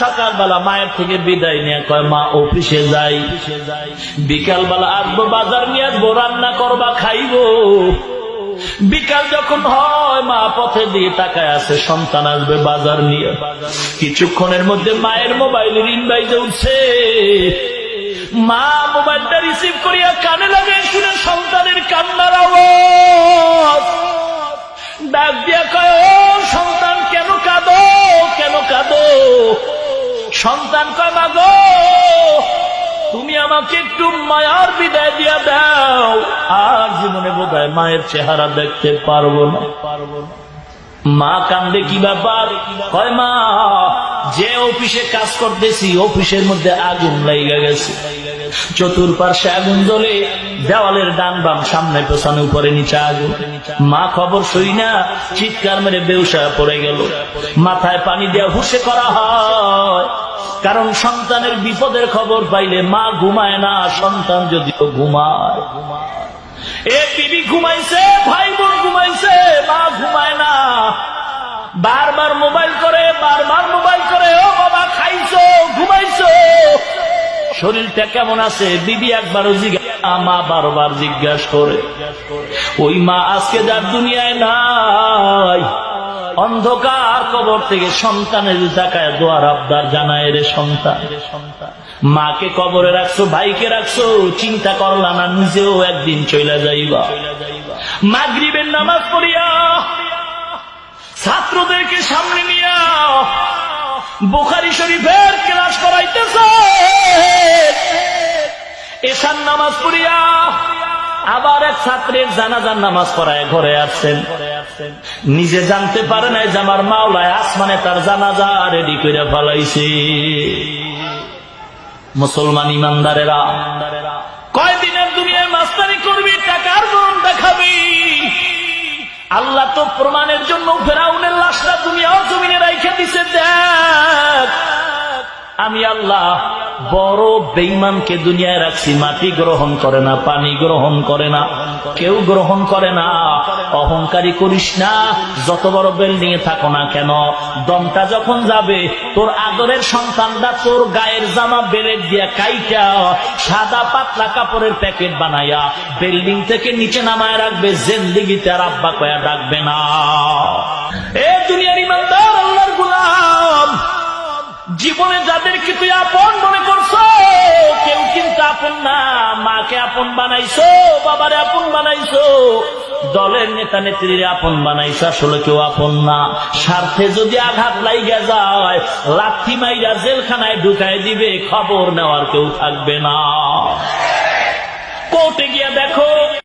সকালবেলা মায়ের থেকে বিদায় নিয়ে কয়, মা, অফিসে যাই। বিকালবেলা আসব, বাজার নিয়ে আসব, রান্না করবা, খাইবো। বিকাল যখন হয়, মা পথে দিয়ে টাকায় আছে, সন্তান আসবে বাজার নিয়ে। কিছুক্ষণের মধ্যে মায়ের মোবাইলে রিং বাইজে উঠছে। মা মোবাইলটা রিসিভ করিয়া কানে লাগে শুনে সন্তানের কান্নার আওয়াজ। ডাক দিয়া কয় সন্তান, কেন কাঁদো কেন কাঁদো? সন্তান গো তুমি আমাকে একটু মায়ার বিদায় দিয়া দাও। আর জীবনে বোধহয় মায়ের চেহারা দেখতে পারব না। পারব না মা কান্দে, কি ব্যাপার? কয়, মা, যে অফিসে কাজ করতেছি, অফিসের মধ্যে আগুন লাইগা গেছে। চতুর্পার্শ্বে আগুন জ্বলে, দেওয়ালের ডান বাম সামনে পেছনে উপরে নিচে আগুন। মা খবর শুই না, চিৎকার মেরে বেউসা পড়ে গেল। মাথায় পানি দেওয়া হুসে করা হয়। কারণ সন্তানের বিপদের খবর পাইলে মা ঘুমায় না, সন্তান যদিও ঘুমায়। এ বিবি ঘুমাইছে ভাই বোন ঘুমাইছে, মা ঘুমায় না। বারবার মোবাইল করে, বারবার মোবাইল করে, ও বাবা, খাইছো, ঘুমাইছো। শরীরটা কেমন আছে? বিবি একবারও জিজ্ঞাসা মা বারবার জিজ্ঞাসা করে। ওই মা আজকে যার দুনিয়ায় নাই। অন্ধকার কবর থেকে সন্তানের তাকায় দোয়ার আবদার জানায় রে সন্তান। মাকে কবরে রাখছো, ভাইকে রাখছো, চিন্তা করলা না, নিজেও একদিন চলে যাইবা। মাগরিবের নামাজ পড়িয়া ছাত্রদেরকে সামনে নিয়া বুখারি শরীফের ক্লাস করাইতেছে। এসার নামাজ পড়িয়া আবার এক ছাত্রের জানাজার নামাজ পড়ায় ঘরে আসছেন। নিজে জানতে পারে নাই যে আমার মাওলায় আসমানে তার জানাজা রেডি করে ফেলাইছে। মুসলমান ইমানদারেরা, কয়দিনের দুনিয়ায় মাস্তানি করবি, টাকার গুণ দেখাবি। আল্লাহ তো প্রমাণের জন্য ফেরাউনের আমি আল্লাহ বড় বেইমানকে দুনিয়ায় রাখছি, মাটি গ্রহণ করে না, পানি গ্রহণ করে না, কেউ গ্রহণ করে না। অহংকারী করিস না, যত বড় বিল্ডিং এ থাকো না কেন? দমটা যখন যাবে, তোর আদরের সন্তানটা তোর গায়ের জামা বেলেট দিয়া কাইটা, সাদা পাতলা কাপড়ের প্যাকেট বানাইয়া বিল্ডিং থেকে নিচে নামায় রাখবে, জেন্দিগিতে আর আব্বা কয়া ডাকবে না। এ দুনিয়ার ইমানদার! জীবনে যাদেরকে তুই আপন মনে করছ, কেউ কিন্তু আপন না। মাকে আপন বানাইছো, বাবারে আপন বানাইছো। দলের নেতা নেত্রীর আপন বানাইছো, আসলে কেউ আপন না। স্বার্থে যদি আঘাত লাইগা যায়, লাথি মাইরা জেলখানায় ঢুকাই দিবে, খবর নেওয়ার কেউ থাকবে না। কোর্টে গিয়া দেখো